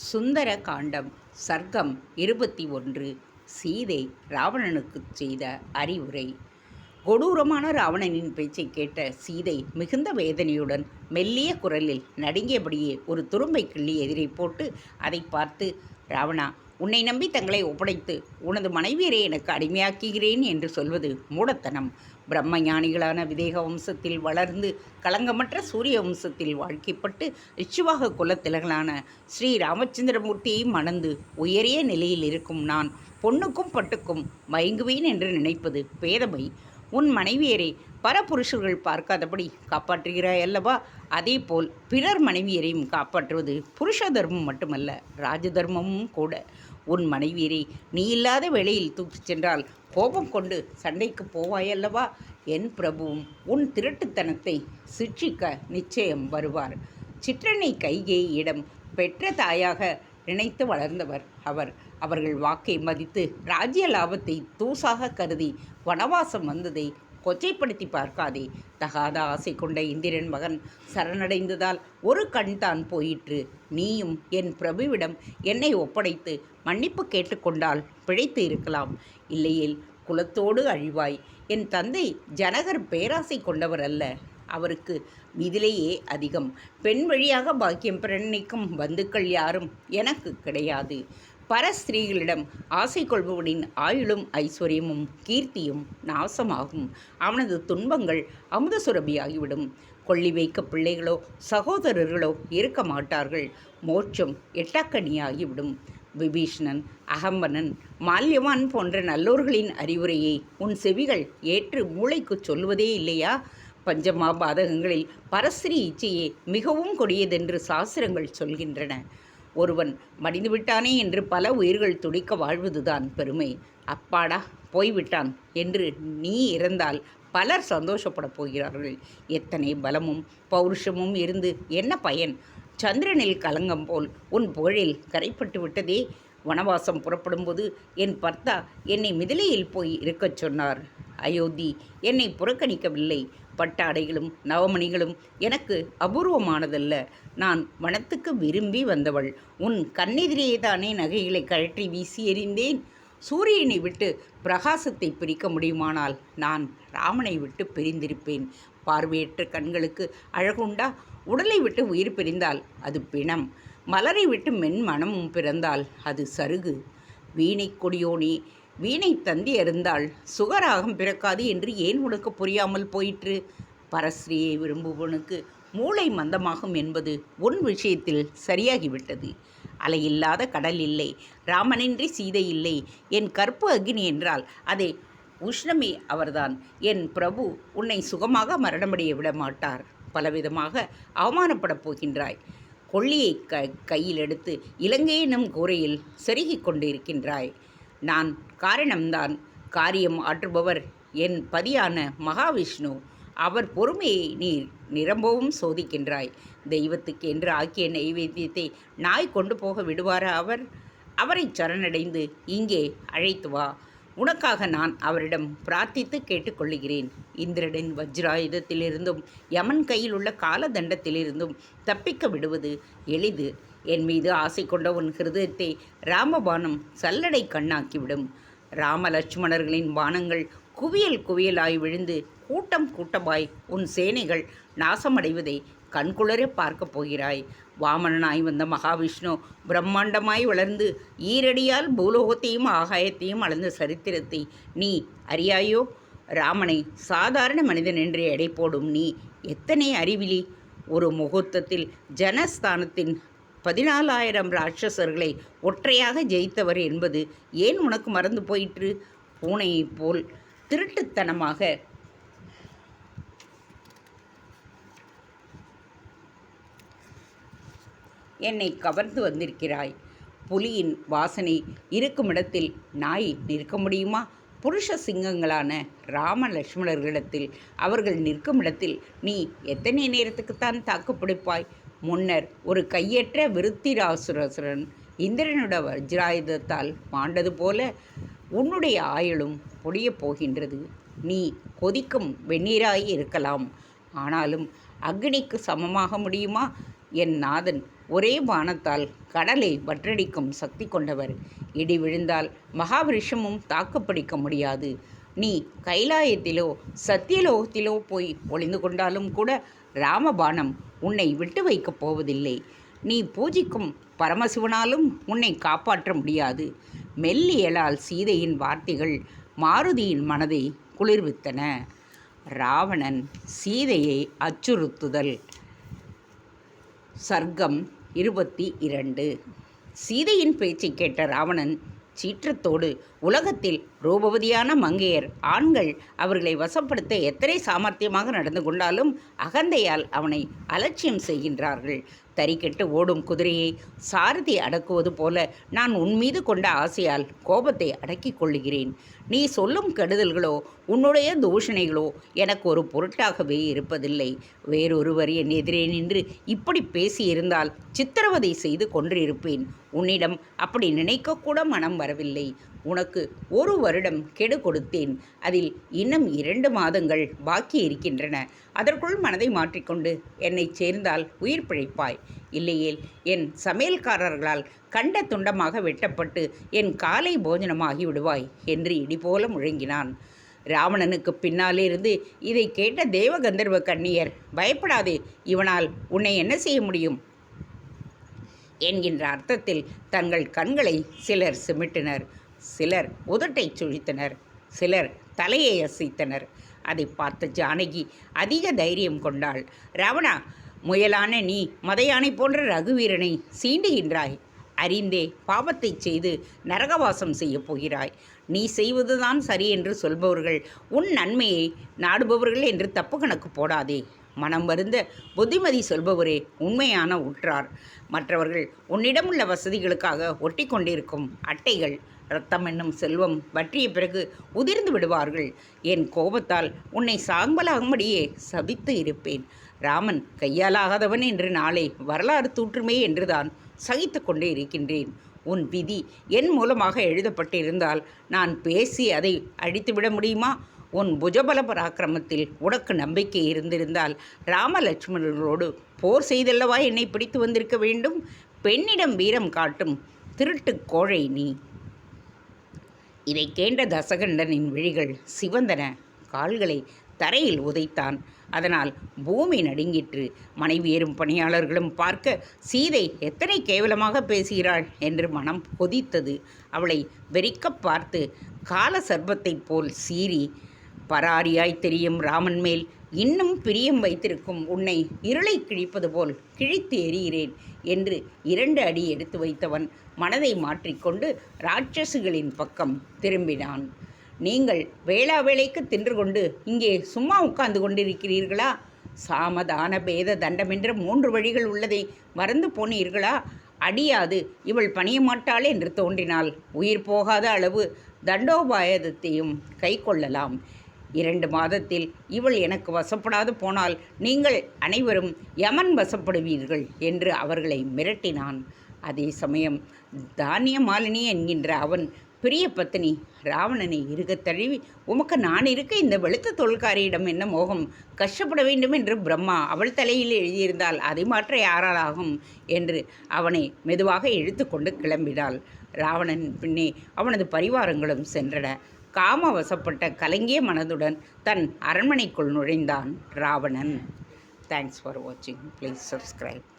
சுந்தர காண்டம் சர்க்கம் இருபத்தி ஒன்று சீதை ராவணனுக்குச் செய்த அறிவுரை. கொடூரமான ராவணனின் பேச்சைக் கேட்ட சீதை மிகுந்த வேதனையுடன் மெல்லிய குரலில் நடுங்கியபடியே ஒரு துரும்பை கிள்ளி எதிரே போட்டு அதை பார்த்து ராவணா உன்னை நம்பி தங்களை ஒப்படைத்து உனது மனைவியரை எனக்கு அடிமையாக்குகிறேன் என்று சொல்வது மூடத்தனம். பிரம்ம ஞானிகளான விதேக வம்சத்தில் வளர்ந்து களங்கமற்ற சூரிய வம்சத்தில் வாழ்க்கைப்பட்டு இச்சுவாக குலத்திலகளான ஸ்ரீ ராமச்சந்திரமூர்த்தியை மணந்து உயரிய நிலையில் இருக்கும் நான் பொண்ணுக்கும் பட்டுக்கும் மயங்குவேன் என்று நினைப்பது பேதமை. உன் மனைவியரை பரபுருஷர்கள் பார்க்காதபடி காப்பாற்றுகிறாய் அல்லவா? அதேபோல் பிறர் மனைவியரையும் காப்பாற்றுவது புருஷ தர்மம் மட்டுமல்ல ராஜ தர்மமும் கூட. உன் மனைவியரை நீ இல்லாத வேளையில் தூக்கிச் சென்றால் கோபம் கொண்டு சண்டைக்கு போவாய் அல்லவா? என் பிரபுவும் உன் திருட்டுத்தனத்தை சிட்சிக்க நிச்சயம் வருவார். சிற்றனை கைகேயிடம் பெற்ற தாயாக நினைத்து வளர்ந்தவர் அவர். அவர்கள் வாக்கை மதித்து ராஜ்ய லாபத்தை தூசாக கருதி வனவாசம் வந்ததை கொச்சைப்படுத்தி பார்க்காதே. தகாத ஆசை கொண்ட இந்திரன் மகன் சரணடைந்ததால் ஒரு கண் தான் போயிற்று. நீயும் என் பிரபுவிடம் என்னை ஒப்படைத்து மன்னிப்பு கேட்டுக்கொண்டால் பிழைத்து இருக்கலாம். இல்லையேல் குலத்தோடு அழிவாய். என் தந்தை ஜனகர் பேராசை கொண்டவர் அல்ல அவருக்கு இதிலேயே அதிகம். பெண் வழியாக பாக்கியம் பிரணிக்கும் பந்துக்கள் யாரும் எனக்கு கிடையாது. பரஸ்திரீகளிடம் ஆசை கொள்பவனின் ஆயுளும் ஐஸ்வர்யமும் கீர்த்தியும் நாசமாகும். அவனது துன்பங்கள் அமுத சுரபியாகிவிடும். கொள்ளி வைக்க பிள்ளைகளோ சகோதரர்களோ இருக்க மாட்டார்கள். மோட்சம் எட்டக்கனியாகிவிடும். விபீஷ்ணன் அகம்பனன் மால்யவான் போன்ற நல்லோர்களின் அறிவுரையை உன் செவிகள் ஏற்று மூளைக்கு சொல்வதே இல்லையா? பஞ்சமா பாதகங்களில் பரஸ்ரீ இச்சையே மிகவும் கொடியதென்று சாஸ்திரங்கள் சொல்கின்றன. ஒருவன் மடிந்து விட்டானே என்று பல உயிர்கள் துடிக்க வாழ்வதுதான் பெருமை. அப்பாடா போய்விட்டான் என்று நீ இறந்தால் பலர் சந்தோஷப்படப் போகிறார்கள். எத்தனை பலமும் பௌருஷமும் இருந்து என்ன பயன்? சந்திரனில் கலங்கம் போல் உன் புகழில் கரைப்பட்டு விட்டதே. வனவாசம் புறப்படும்போது என் பர்த்தா என்னை மிதிலையில் போய் இருக்கச் சொன்னார். அயோத்தி என்னை புறக்கணிக்கவில்லை. பட்டாடைகளும் நவமணிகளும் எனக்கு அபூர்வமானதல்ல. நான் வனத்துக்கு விரும்பி வந்தவள். உன் கண்ணெதிரே தானே நகைகளை கழற்றி வீசி எறிந்தேன். சூரியனை விட்டு பிரகாசத்தை பிரிக்க முடியுமானால் நான் ராமனை விட்டு பிரிந்திருப்பேன். பார்வையற்ற கண்களுக்கு அழகுண்டா? உடலை விட்டு உயிர் பிரிந்தால் அது பிணம். மலரை விட்டு மென் மனமும் பிறந்தால் அது சருகு. வீணை கொடியோனே வீணை தந்தி அறிந்தால் சுகராகம் பிறக்காது என்று ஏன் உனக்கு புரியாமல் போயிற்று? பரஸ்ரீயை விரும்புவனுக்கு மூளை மந்தமாகும் என்பது உன் விஷயத்தில் சரியாகிவிட்டது. அலையில்லாத கடல் இல்லை. ராமனின்றி சீதை இல்லை. என் கற்பு அக்னி என்றால் அதை உஷ்ணமே அவர்தான். என் பிரபு உன்னை சுகமாக மரணமடைய விட மாட்டார் பலவிதமாக அவமானப்படப் போகின்றாய். கொள்ளியை க கையில் எடுத்து இலங்கை எனும் கூரையில் செருகிக் கொண்டிருக்கின்றாய். நான் காரணம்தான் காரியம் ஆற்றுபவர் என் பதியான மகாவிஷ்ணு. அவர் பொறுமையை நீ நிரம்பவும் சோதிக்கின்றாய். தெய்வத்துக்கு என்று ஆக்கிய நைவேத்தியத்தை நாய் கொண்டு போக விடுவாரா அவர்? அவரை சரணடைந்து இங்கே அழைத்து வா. உனக்காக நான் அவரிடம் பிரார்த்தித்து கேட்டுக்கொள்கிறேன் இந்திரனின் வஜ்ராயுதத்திலிருந்தும் யமன் கையில் உள்ள காலதண்டத்திலிருந்தும் தப்பிக்க விடுவது எளிது. என் மீது ஆசை கொண்ட உன் ஹிருதயத்தை ராமபானம் சல்லடை கண்ணாக்கிவிடும். ராம லட்சுமணர்களின் பானங்கள் குவியல் குவியலாய் விழுந்து கூட்டம் கூட்டமாய் உன் சேனைகள் நாசமடைவதை கண்குளரே பார்க்கப் போகிறாய். வாமனனாய் வந்த மகாவிஷ்ணு பிரம்மாண்டமாய் வளர்ந்து ஈரடியால் பூலோகத்தையும் ஆகாயத்தையும் அளந்த சரித்திரத்தை நீ அறியாயோ? ராமனை சாதாரண மனிதன் என்று எடை போடும் நீ எத்தனை அறிவிலி? ஒரு முகூர்த்தத்தில் ஜனஸ்தானத்தின் பதினாலாயிரம் ராட்சசர்களை ஒற்றையாக ஜெயித்தவர் என்பது ஏன் உனக்கு மறந்து போயிற்று? பூனையைப் போல் திருட்டுத்தனமாக. என்னை கவர்ந்து வந்திருக்கிறாய். புலியின் வாசனை இருக்குமிடத்தில் நாய் நிற்க முடியுமா? புருஷ சிங்கங்களான ராம லட்சுமணர்களிடத்தில் அவர்கள் நிற்கும் இடத்தில் நீ எத்தனை நேரத்துக்குத்தான் தாக்குப்பிடிப்பாய்? முன்னர் ஒரு கையற்ற விருத்திராசுரசுரன் இந்திரனுட வஜ்ராயுதத்தால் மாண்டது போல உன்னுடைய ஆயுளும் பொடியப் போகின்றது. நீ கொதிக்கும் வெந்நீராய் இருக்கலாம். ஆனாலும் அக்னிக்கு சமமாக முடியுமா? என் நாதன் ஒரே பானத்தால் கடலை வற்றடிக்கும் சக்தி கொண்டவர். இடி விழுந்தால் மகாவிருஷமும் தாக்குப்பிடிக்க முடியாது. நீ கைலாயத்திலோ சத்தியலோகத்திலோ போய் ஒளிந்து கொண்டாலும் கூட ராமபானம் உன்னை விட்டு வைக்கப் போவதில்லை. நீ பூஜிக்கும் பரமசிவனாலும் உன்னை காப்பாற்ற முடியாது. மெல்லியலால் சீதையின் வார்த்தைகள் மாருதியின் மனதை குளிர்வித்தன. ராவணன் சீதையை அச்சுறுத்துதல். சர்க்கம் இருபத்தி இரண்டு. சீதையின் பேச்சை கேட்ட ராவணன் சீற்றத்தோடு உலகத்தில் ரூபவதியான மங்கையர் ஆண்கள் அவர்களை வசப்படுத்த எத்தனை சாமர்த்தியமாக நடந்து கொண்டாலும் அகந்தையால் அவனை அலட்சியம் செய்கின்றார்கள். தறிக்கெட்டு ஓடும் குதிரையை சாரதி அடக்குவது போல நான் உன் மீது கொண்ட ஆசையால் கோபத்தை அடக்கிக் கொள்ளுகிறேன். நீ சொல்லும் கெடுதல்களோ உன்னுடைய தூஷணைகளோ எனக்கு ஒரு பொருட்டாகவே இருப்பதில்லை. வேறொருவர் என் எதிரே நின்று இப்படி பேசியிருந்தால் சித்திரவதை செய்து கொன்றிருப்பேன். உன்னிடம் அப்படி நினைக்கக்கூட மனம் வரவில்லை. உனக்கு ஒரு வருடம் கெடு கொடுத்தேன். அதில் இன்னும் இரண்டு மாதங்கள் பாக்கி இருக்கின்றன. அதற்குள் மனதை மாற்றிக்கொண்டு என்னை சேர்ந்தால் உயிர் பிழைப்பாய். இல்லையேல் என் சமையல்காரர்களால் கண்ட துண்டமாக வெட்டப்பட்டு என் காலை போஜனமாகி விடுவாய் என்று இடிபோல முழங்கினான். ராவணனுக்கு பின்னாலே இருந்து இதை கேட்ட தேவகந்தர்வ கண்ணியர் பயப்படாதே இவனால் உன்னை என்ன செய்ய முடியும்? என்கின்ற அர்த்தத்தில் தங்கள் கண்களை சிலர் சிமிட்டினர். சிலர் உதட்டை சுழித்தனர் சிலர் தலையை அசைத்தனர். அதை பார்த்த ஜானகி அதிக தைரியம் கொண்டாள். ராவணா முயலான நீ மதையானை போன்ற ரகுவீரனை சீண்டுகின்றாய். அறிந்தே பாவத்தை செய்து நரகவாசம் செய்யப் போகிறாய். நீ செய்வதுதான் சரி என்று சொல்பவர்கள் உன் நன்மையை நாடுபவர்கள் என்று தப்பு கணக்கு போடாதே. மனம் வருந்த புத்திமதி சொல்பவரே உண்மையான உற்றார். மற்றவர்கள் உன்னிடமுள்ள வசதிகளுக்காக ஒட்டி கொண்டிருக்கும் அட்டைகள் ரத்தம் என்னும் செல்வம் வற்றிய பிறகு உதிர்ந்து விடுவார்கள். என் கோபத்தால் உன்னை சாம்பலாகும்படியே சபித்து இருப்பேன். ராமன் கையாலாகாதவன் என்று நாளை வரலாறு தூற்றுமே என்றுதான் சகித்து கொண்டே இருக்கின்றேன். உன் விதி என் மூலமாக எழுதப்பட்டிருந்தால் நான் பேசி அதை அழித்துவிட முடியுமா? உன் புஜபல பராக்கிரமத்தில் உனக்கு நம்பிக்கை இருந்திருந்தால் ராமலட்சுமணர்களோடு போர் செய்தல்லவா என்னை பிடித்து வந்திருக்க வேண்டும்? பெண்ணிடம் வீரம் காட்டும் திருட்டு கோழை நீ. இதை கேண்ட தசகண்டனின் விழிகள் சிவந்தன. கால்களை தரையில் உதைத்தான். அதனால் பூமி நடுங்கிற்று. மனைவியரும் பணியாளர்களும் பார்க்க சீதை எத்தனை கேவலமாக பேசுகிறாள்? என்று மனம் கொதித்தது. அவளை வெறிக்கப் பார்த்து கால சர்பத்தைப் போல் சீறி பராரியாய் தெரியும் ராமன் மேல். இன்னும் பிரியம் வைத்திருக்கும் உன்னை இருளை கிழிப்பது போல் கிழித்து எறிகிறேன் என்று இரண்டு அடி எடுத்து வைத்தவன் மனதை மாற்றிக்கொண்டு ராட்சசுகளின் பக்கம் திரும்பினான். நீங்கள் வேளா வேளைக்கு தின்று கொண்டு இங்கே சும்மா உட்கார்ந்து கொண்டிருக்கிறீர்களா? சாமதான பேத தண்டமென்ற மூன்று வழிகள் உள்ளதை மறந்து போனீர்களா? அடியாது இவள் பணிய மாட்டாள் என்று தோன்றினால் உயிர் போகாத அளவு தண்டோபாயதத்தையும் கை கொள்ளலாம் இரண்டு மாதத்தில் இவள் எனக்கு வசப்படாது போனால் நீங்கள் அனைவரும் யமன் வசப்படுவீர்கள் என்று அவர்களை மிரட்டினான். அதே சமயம் தானிய மாலினி என்கின்ற அவன் பிரிய பத்தினி ராவணனை இருகத் தழுவி உமக்கு நான் இருக்க இந்த வெளுத்த தொல்காரியிடம் என்ன மோகம்? கஷ்டப்பட வேண்டும் என்று பிரம்மா அவள் தலையில் எழுதியிருந்தால் அதை மாற்ற யாராலாகும்? என்று அவனை மெதுவாக இழுத்து கொண்டு கிளம்பினாள். ராவணன் பின்னே அவனது பரிவாரங்களும் சென்றன. காம வசப்பட்ட கலங்கிய மனதுடன் தன் அரண்மனைக்குள் நுழைந்தான் ராவணன். தேங்க்ஸ் ஃபார் வாட்சிங் ப்ளீஸ் சப்ஸ்கிரைப்